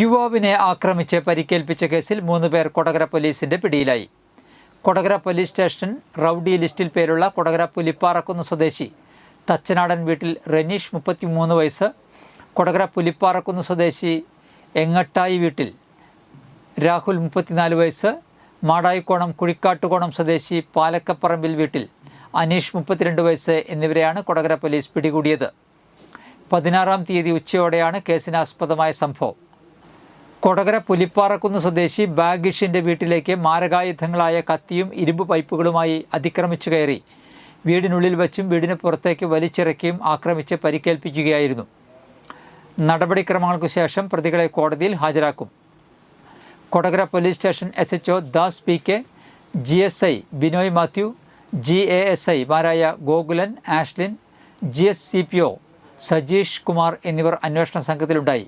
യുവാവിനെ ആക്രമിച്ച് പരിക്കേൽപ്പിച്ച കേസിൽ മൂന്ന് പേർ കൊടകര പോലീസിന്റെ പിടിയിലായി. കൊടകര പോലീസ് സ്റ്റേഷൻ റൌഡി ലിസ്റ്റിൽ പേരുള്ള കൊടകര പുലിപ്പാറക്കുന്ന് സ്വദേശി തച്ചനാടൻ വീട്ടിൽ റനീഷ് മുപ്പത്തിമൂന്ന് വയസ്സ് കൊടകര പുലിപ്പാറക്കുന്ന് സ്വദേശി എങ്ങട്ടായി വീട്ടിൽ രാഹുൽ മുപ്പത്തിനാല് വയസ്സ് മാടായിക്കോണം കുഴിക്കാട്ടുകോണം സ്വദേശി പാലക്കപ്പറമ്പിൽ വീട്ടിൽ അനീഷ് മുപ്പത്തിരണ്ട് വയസ്സ് എന്നിവരെയാണ് കൊടകര പോലീസ് പിടികൂടിയത്. പതിനാറാം തീയതി ഉച്ചയോടെയാണ് കേസിനാസ്പദമായ സംഭവം. കൊടകര പുലിപ്പാറക്കുന്ന് സ്വദേശി ബാഗിഷിന്റെ വീട്ടിലേക്ക് മാരകായുധങ്ങളായ കത്തിയും ഇരുമ്പ് പൈപ്പുകളുമായി അതിക്രമിച്ചു കയറി. വീടിനുള്ളിൽ വച്ചും വീടിന് പുറത്തേക്ക് വലിച്ചിറക്കിയും ആക്രമിച്ച് പരിക്കേൽപ്പിക്കുകയായിരുന്നു. നടപടിക്രമങ്ങൾക്കു ശേഷം പ്രതികളെ കോടതിയിൽ ഹാജരാക്കും. Kodakara police station S H O Das P K G S I Binoy Mathew G A S I മാരായ Gokulan Ashlin G S C P O Sajeesh Kumar എന്നിവർ അന്വേഷണ സംഘത്തിലുണ്ടായി.